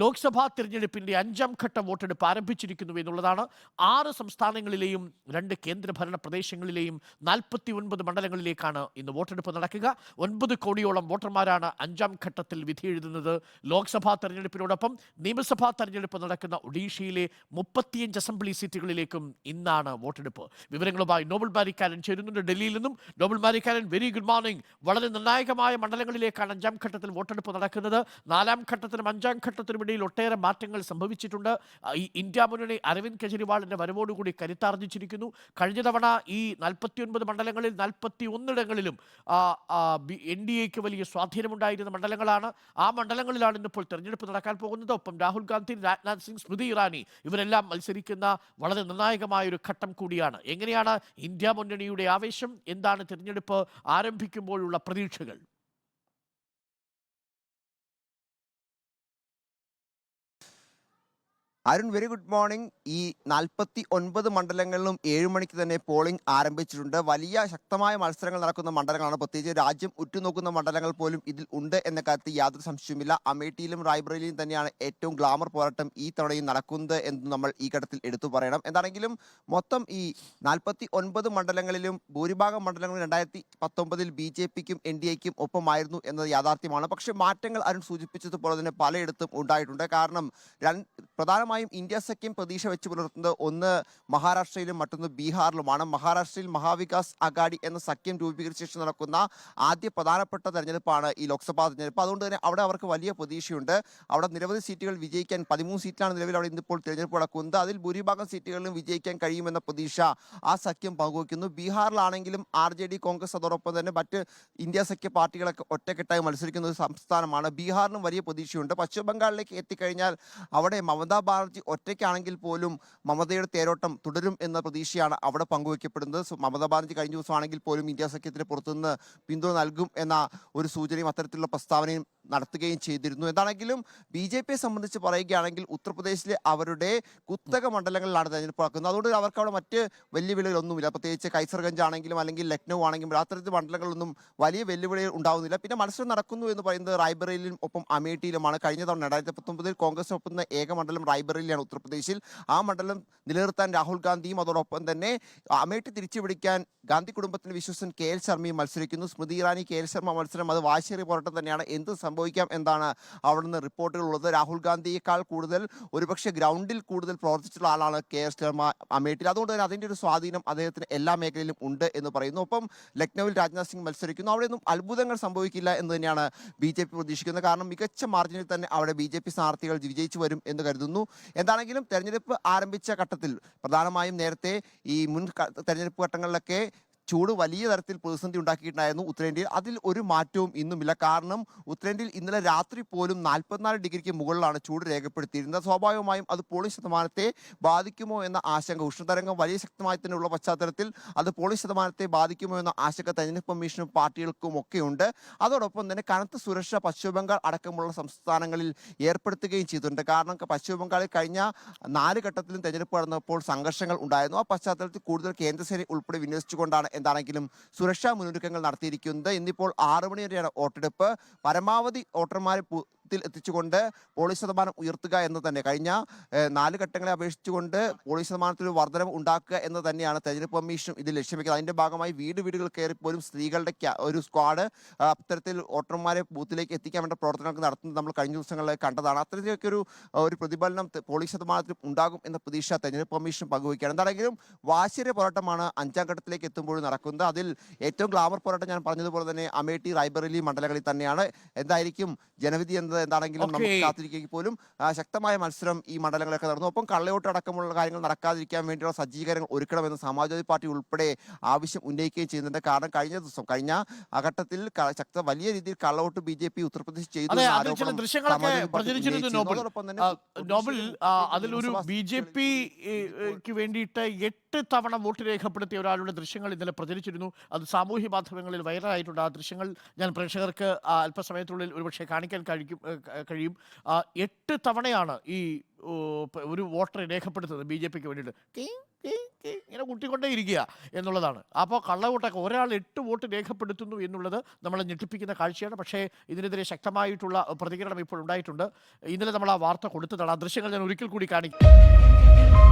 ലോക്സഭാ തിരഞ്ഞെടുപ്പിന്റെ അഞ്ചാം ഘട്ട വോട്ടെടുപ്പ് ആരംഭിച്ചിരിക്കുന്നു എന്നുള്ളതാണ് ആറ് സംസ്ഥാനങ്ങളിലെയും രണ്ട് കേന്ദ്രഭരണ പ്രദേശങ്ങളിലെയും നാൽപ്പത്തി ഒൻപത് മണ്ഡലങ്ങളിലേക്കാണ് ഇന്ന് വോട്ടെടുപ്പ് നടക്കുക. ഒൻപത് കോടിയോളം വോട്ടർമാരാണ് അഞ്ചാം ഘട്ടത്തിൽ വിധിയെഴുതുന്നത് ലോക്സഭാ തെരഞ്ഞെടുപ്പിനോടൊപ്പം നിയമസഭാ തെരഞ്ഞെടുപ്പ് നടക്കുന്ന ഒഡീഷയിലെ മുപ്പത്തിയഞ്ച് അസംബ്ലി സീറ്റുകളിലേക്കും ഇന്നാണ് വോട്ടെടുപ്പ്. വിവരങ്ങളുമായി നോബൽ ബാരിക്കാരൻ ചേരുന്നുണ്ട് ഡൽഹിയിൽ നിന്നും. നോബൽ ബാരിക്കാരൻ വെരി ഗുഡ് മോർണിംഗ് വളരെ നിർണായകമായ മണ്ഡലങ്ങളിലേക്കാണ് അഞ്ചാം ഘട്ടത്തിൽ വോട്ടെടുപ്പ് നടക്കുന്നത്. നാലാം ഘട്ടത്തിനും അഞ്ചാം ഘട്ടത്തിനും ഇടയിൽ ഒട്ടേറെ മാറ്റങ്ങൾ സംഭവിച്ചിട്ടുണ്ട്. ഇന്ത്യ മുന്നണി അരവിന്ദ് കെജ്രിവാളിന്റെ വരവോടുകൂടി കരുത്താർജിച്ചിരിക്കുന്നു. കഴിഞ്ഞ തവണ ഈ നാൽപ്പത്തിയൊൻപത് മണ്ഡലങ്ങളിൽ നാൽപ്പത്തി ഒന്നിടങ്ങളിലും എൻ ഡി എക്ക് വലിയ സ്വാധീനമുണ്ടായിരുന്ന മണ്ഡലങ്ങളാണ്. ആ മണ്ഡലങ്ങളിലാണ് ഇന്നിപ്പോൾ തെരഞ്ഞെടുപ്പ് നടക്കാൻ പോകുന്നത്. ഒപ്പം രാഹുൽ ഗാന്ധി രാജ്നാഥ് സിംഗ് സ്മൃതി ഇറാനി ഇവരെല്ലാം മത്സരിക്കുന്ന വളരെ നിർണായകമായ ഒരു ഘട്ടം കൂടിയാണ്. എങ്ങനെയാണ് ഇന്ത്യ മുന്നണിയുടെ ആവേശം? എന്താണ് തിരഞ്ഞെടുപ്പ് ആരംഭിക്കുമ്പോഴുള്ള പ്രതീക്ഷകൾ? അരുൺ വെരി ഗുഡ് മോർണിംഗ് ഈ നാൽപ്പത്തി ഒൻപത് മണ്ഡലങ്ങളിലും ഏഴ് മണിക്ക് തന്നെ പോളിംഗ് ആരംഭിച്ചിട്ടുണ്ട്. വലിയ ശക്തമായ മത്സരങ്ങൾ നടക്കുന്ന മണ്ഡലങ്ങളാണ്. പ്രത്യേകിച്ച് രാജ്യം ഉറ്റുനോക്കുന്ന മണ്ഡലങ്ങൾ പോലും ഇതിൽ ഉണ്ട് എന്ന കാര്യത്തിൽ യാതൊരു സംശയവുമില്ല. അമേഠിയിലും റായ്ബറേലിയും തന്നെയാണ് ഏറ്റവും ഗ്ലാമർ പോരാട്ടം ഈ തവണയും നടക്കുന്നത് എന്ന് നമ്മൾ ഈ ഘട്ടത്തിൽ എടുത്തു പറയണം. എന്താണെങ്കിലും മൊത്തം ഈ നാൽപ്പത്തി ഒൻപത് മണ്ഡലങ്ങളിലും ഭൂരിഭാഗം മണ്ഡലങ്ങളും രണ്ടായിരത്തി പത്തൊമ്പതിൽ ബി ജെ പിക്കും എൻ ഡി എക്കും ഒപ്പമായിരുന്നു എന്നത് യാഥാർത്ഥ്യമാണ്. പക്ഷേ മാറ്റങ്ങൾ അരുൺ സൂചിപ്പിച്ചതുപോലെ തന്നെ പലയിടത്തും ഉണ്ടായിട്ടുണ്ട്. കാരണം രണ്ട് പ്രധാനമായും ഇന്ത്യ സഖ്യം പ്രതീക്ഷ വെച്ച് പുലർത്തുന്നത് ഒന്ന് മഹാരാഷ്ട്രയിലും മറ്റൊന്ന് ബീഹാറിലുമാണ്. മഹാരാഷ്ട്രയിൽ മഹാവികാസ് അഗാഡി എന്ന സഖ്യം രൂപീകരിച്ച ശേഷം നടക്കുന്ന ആദ്യ പ്രധാനപ്പെട്ട തെരഞ്ഞെടുപ്പാണ് ഈ ലോക്സഭാ തെരഞ്ഞെടുപ്പ്. അതുകൊണ്ട് തന്നെ അവിടെ അവർക്ക് വലിയ പ്രതീക്ഷയുണ്ട്. അവിടെ നിരവധി സീറ്റുകൾ വിജയിക്കാൻ പതിമൂന്ന് സീറ്റിലാണ് നിലവിൽ അവിടെ ഇന്നിപ്പോൾ തിരഞ്ഞെടുപ്പ് നടക്കുന്നത്. അതിൽ ഭൂരിഭാഗം സീറ്റുകളിലും വിജയിക്കാൻ കഴിയുമെന്ന പ്രതീക്ഷ ആ സഖ്യം പങ്കുവയ്ക്കുന്നു. ബീഹാറിലാണെങ്കിലും ആർ ജെ ഡി കോൺഗ്രസ് അതോടൊപ്പം തന്നെ മറ്റ് ഇന്ത്യ സഖ്യ പാർട്ടികളൊക്കെ ഒറ്റക്കെട്ടായി മത്സരിക്കുന്ന ഒരു സംസ്ഥാനമാണ്. ബീഹാറിനും വലിയ പ്രതീക്ഷയുണ്ട്. പശ്ചിമ ബംഗാളിലേക്ക് എത്തിക്കഴിഞ്ഞാൽ അവിടെ മമതാ ഒറ്റയ്ക്കാണെങ്കിൽ പോലും മമതയുടെ തേരോട്ടം തുടരും എന്ന പ്രതീക്ഷയാണ് അവിടെ പങ്കുവയ്ക്കപ്പെടുന്നത്. മമതാ ബാനർജി കഴിഞ്ഞ ദിവസമാണെങ്കിൽ പോലും ഇന്ത്യ സഖ്യത്തിന് പുറത്തുനിന്ന് പിന്തുണ നൽകും എന്ന ഒരു സൂചനയും അത്തരത്തിലുള്ള പ്രസ്താവനയും നടത്തുകയും ചെയ്തിരുന്നു. എന്താണെങ്കിലും ബി ജെ പിയെ സംബന്ധിച്ച് പറയുകയാണെങ്കിൽ ഉത്തർപ്രദേശിലെ അവരുടെ കുത്തക മണ്ഡലങ്ങളിലാണ് തെരഞ്ഞെടുപ്പ് നടക്കുന്നത്. അതുകൊണ്ട് അവർക്ക് അവിടെ മറ്റ് വെല്ലുവിളികളൊന്നുമില്ല. പ്രത്യേകിച്ച് കൈസർഗഞ്ച് ആണെങ്കിലും അല്ലെങ്കിൽ ലക്നൗ ആണെങ്കിലും അത്തരത്തിൽ മണ്ഡലങ്ങളൊന്നും വലിയ വെല്ലുവിളികൾ ഉണ്ടാവുന്നില്ല. പിന്നെ മത്സരം നടക്കുന്നു എന്ന് പറയുന്നത് റായ്ബറേലിയും ഒപ്പം അമേഠിയിലുമാണ്. കഴിഞ്ഞ തവണ രണ്ടായിരത്തി പത്തൊമ്പതിൽ കോൺഗ്രസ് ഒപ്പം ഏക മണ്ഡലം റായ്ബറേലിയാണ് ഉത്തർപ്രദേശിൽ. ആ മണ്ഡലം നിലനിർത്താൻ രാഹുൽ ഗാന്ധിയും അതോടൊപ്പം തന്നെ അമേഠി തിരിച്ചു പിടിക്കാൻ ഗാന്ധി കുടുംബത്തിന് വിശ്വസൻ കെ എൽ ശർമ്മയും മത്സരിക്കുന്നു. സ്മൃതി ഇറാനി കെ എൽ ശർമ്മ മത്സരം. അത് വാശേറി പോരാട്ടം തന്നെയാണ്. എന്ത് സംഭവിക്കാം എന്നാണ് അവിടുന്ന് റിപ്പോർട്ടുകൾ ഉള്ളത് രാഹുൽ ഗാന്ധിയേക്കാൾ കൂടുതൽ ഒരുപക്ഷെ ഗ്രൗണ്ടിൽ കൂടുതൽ പ്രവർത്തിച്ചിട്ടുള്ള ആളാണ് കെ എസ് ശർമ്മ അമേഠിയിൽ. അതുകൊണ്ട് തന്നെ അതിന്റെ ഒരു സ്വാധീനം അദ്ദേഹത്തിന് എല്ലാ മേഖലയിലും ഉണ്ട് എന്ന് പറയുന്നു. ഒപ്പം ലക്നൌവിൽ രാജ്നാഥ് സിംഗ് മത്സരിക്കുന്നു. അവിടെയൊന്നും അത്ഭുതങ്ങൾ സംഭവിക്കില്ല എന്ന് തന്നെയാണ് ബി ജെ പി പ്രതീക്ഷിക്കുന്നത്. കാരണം മികച്ച മാർജിനിൽ തന്നെ അവിടെ ബി ജെ പി സ്ഥാനാർത്ഥികൾ വിജയിച്ചു വരും എന്ന് കരുതുന്നു. എന്താണെങ്കിലും തെരഞ്ഞെടുപ്പ് ആരംഭിച്ച ഘട്ടത്തിൽ പ്രധാനമായും നേരത്തെ ഈ മുൻ തെരഞ്ഞെടുപ്പ് ഘട്ടങ്ങളിലൊക്കെ ചൂട് വലിയ തരത്തിൽ പ്രതിസന്ധി ഉണ്ടാക്കിയിട്ടുണ്ടായിരുന്നു ഉത്തരേന്ത്യയിൽ. അതിൽ ഒരു മാറ്റവും ഇന്നുമില്ല. കാരണം ഉത്തരേന്ത്യയിൽ ഇന്നലെ രാത്രി പോലും നാൽപ്പത്തിനാല് ഡിഗ്രിക്ക് മുകളിലാണ് ചൂട് രേഖപ്പെടുത്തിയിരുന്നത്. സ്വാഭാവികമായും അത് പോളിംഗ് ശതമാനത്തെ ബാധിക്കുമോ എന്ന ആശങ്ക ഉഷ്ണതരംഗം വലിയ ശക്തമായി തന്നെ ഉള്ള പശ്ചാത്തലത്തിൽ അത് പോളിംഗ് ശതമാനത്തെ ബാധിക്കുമോ എന്ന ആശങ്ക തെരഞ്ഞെടുപ്പ് കമ്മീഷനും പാർട്ടികൾക്കും ഒക്കെയുണ്ട്. അതോടൊപ്പം തന്നെ കനത്ത സുരക്ഷ പശ്ചിമബംഗാൾ അടക്കമുള്ള സംസ്ഥാനങ്ങളിൽ ഏർപ്പെടുത്തുകയും ചെയ്തിട്ടുണ്ട്. കാരണം പശ്ചിമബംഗാളിൽ കഴിഞ്ഞ നാല് ഘട്ടത്തിലും തെരഞ്ഞെടുപ്പ് നടന്നപ്പോൾ സംഘർഷങ്ങൾ ഉണ്ടായിരുന്നു. ആ പശ്ചാത്തലത്തിൽ കൂടുതൽ കേന്ദ്രസേന ഉൾപ്പെടെ വിന്യസിച്ചുകൊണ്ടാണ് എന്താണെങ്കിലും സുരക്ഷാ മുന്നൊരുക്കങ്ങൾ നടത്തിയിരിക്കുന്നത്. ഇന്നിപ്പോൾ ആറുമണി വരെയാണ് വോട്ടെടുപ്പ്. പരമാവധി വോട്ടർമാരെ ബൂത്തിൽ എത്തിച്ചുകൊണ്ട് പോളിംഗ് ശതമാനം ഉയർത്തുക എന്ന് തന്നെ. കഴിഞ്ഞ നാല് ഘട്ടങ്ങളെ അപേക്ഷിച്ചുകൊണ്ട് പോളിംഗ് ശതമാനത്തിൽ ഒരു വർധനം ഉണ്ടാക്കുക എന്ന് തന്നെയാണ് തെരഞ്ഞെടുപ്പ് കമ്മീഷൻ ഇത് ലക്ഷ്യം വെക്കുന്നത് അതിന്റെ ഭാഗമായി വീട് വീടുകൾ കയറി പോലും സ്ത്രീകളുടെ ഒരു സ്ക്വാഡ് അത്തരത്തിൽ വോട്ടർമാരെ ബൂത്തിലേക്ക് എത്തിക്കാൻ വേണ്ട പ്രവർത്തനങ്ങൾ നടത്തുന്നത് നമ്മൾ കഴിഞ്ഞ ദിവസങ്ങളിൽ കണ്ടതാണ്. അത്തരത്തിലൊക്കെ ഒരു ഒരു പ്രതിഫലനം പോളിസ് ശതമാനത്തിൽ ഉണ്ടാകും എന്ന പ്രതീക്ഷ തെരഞ്ഞെടുപ്പ് കമ്മീഷൻ പങ്കുവയ്ക്കുകയാണ്. എന്താണെങ്കിലും വാശിയുടെ പോരാട്ടമാണ് അഞ്ചാം ഘട്ടത്തിലേക്ക് എത്തുമ്പോൾ നടക്കുന്നത്. അതിൽ ഏറ്റവും ഗ്ലാമർ പോരാട്ടം ഞാൻ പറഞ്ഞതുപോലെ തന്നെ അമേഠി റായ്ബറേലി മണ്ഡലങ്ങളിൽ തന്നെയാണ്. എന്തായിരിക്കും ജനവിധി എന്നത്? എന്താണെങ്കിലും നമുക്ക്. കാത്തിരിക്കുക പോലും ശക്തമായ മത്സരം ഈ മണ്ഡലങ്ങളൊക്കെ നടന്നു. ഒപ്പം കള്ളയോട്ട് അടക്കമുള്ള കാര്യങ്ങൾ നടക്കാതിരിക്കാൻ വേണ്ടിയുള്ള സജ്ജീകരണങ്ങൾ ഒരുക്കണമെന്ന് സമാജ്വാദി പാർട്ടി ഉൾപ്പെടെ ആവശ്യം ഉന്നയിക്കുകയും ചെയ്യുന്നുണ്ട്. കാരണം കഴിഞ്ഞ ദിവസം കഴിഞ്ഞ ഘട്ടത്തിൽ ശക്ത വലിയ രീതിയിൽ കള്ളവോട്ട് ബി ജെ പി ഉത്തർപ്രദേശ് ചെയ്തു അതിലൊരു ബി ജെ പി സീറ്റുകളിൽ വേണ്ടിയിട്ട് എട്ട് തവണ വോട്ട് രേഖപ്പെടുത്തിയ ഒരാളുടെ ദൃശ്യങ്ങൾ ഇന്നലെ പ്രചരിച്ചിരുന്നു. അത് സാമൂഹ്യ മാധ്യമങ്ങളിൽ വൈറലായിട്ടുണ്ട്. ആ ദൃശ്യങ്ങൾ ഞാൻ പ്രേക്ഷകർക്ക് അല്പസമയത്തിനുള്ളിൽ ഒരുപക്ഷെ കാണിക്കാൻ കഴിക്കും കഴിയും. എട്ട് തവണയാണ് ഈ ഒരു വോട്ടർ രേഖപ്പെടുത്തുന്നത് ബി ജെ പിക്ക് വേണ്ടിയിട്ട്. ഇങ്ങനെ കൂട്ടിക്കൊണ്ടേ ഇരിക്കുക എന്നുള്ളതാണ്. അപ്പോൾ കള്ളവോട്ടൊക്കെ ഒരാൾ എട്ട് വോട്ട് രേഖപ്പെടുത്തുന്നു എന്നുള്ളത് നമ്മളെ ഞെട്ടിപ്പിക്കുന്ന കാഴ്ചയാണ്. പക്ഷേ ഇതിനെതിരെ ശക്തമായിട്ടുള്ള പ്രതികരണം ഇപ്പോൾ ഉണ്ടായിട്ടുണ്ട്. ഇന്നലെ നമ്മൾ ആ വാർത്ത കൊടുത്തതാണ്. ആ ദൃശ്യങ്ങൾ ഞാൻ ഒരിക്കൽ കൂടി കാണിക്കും.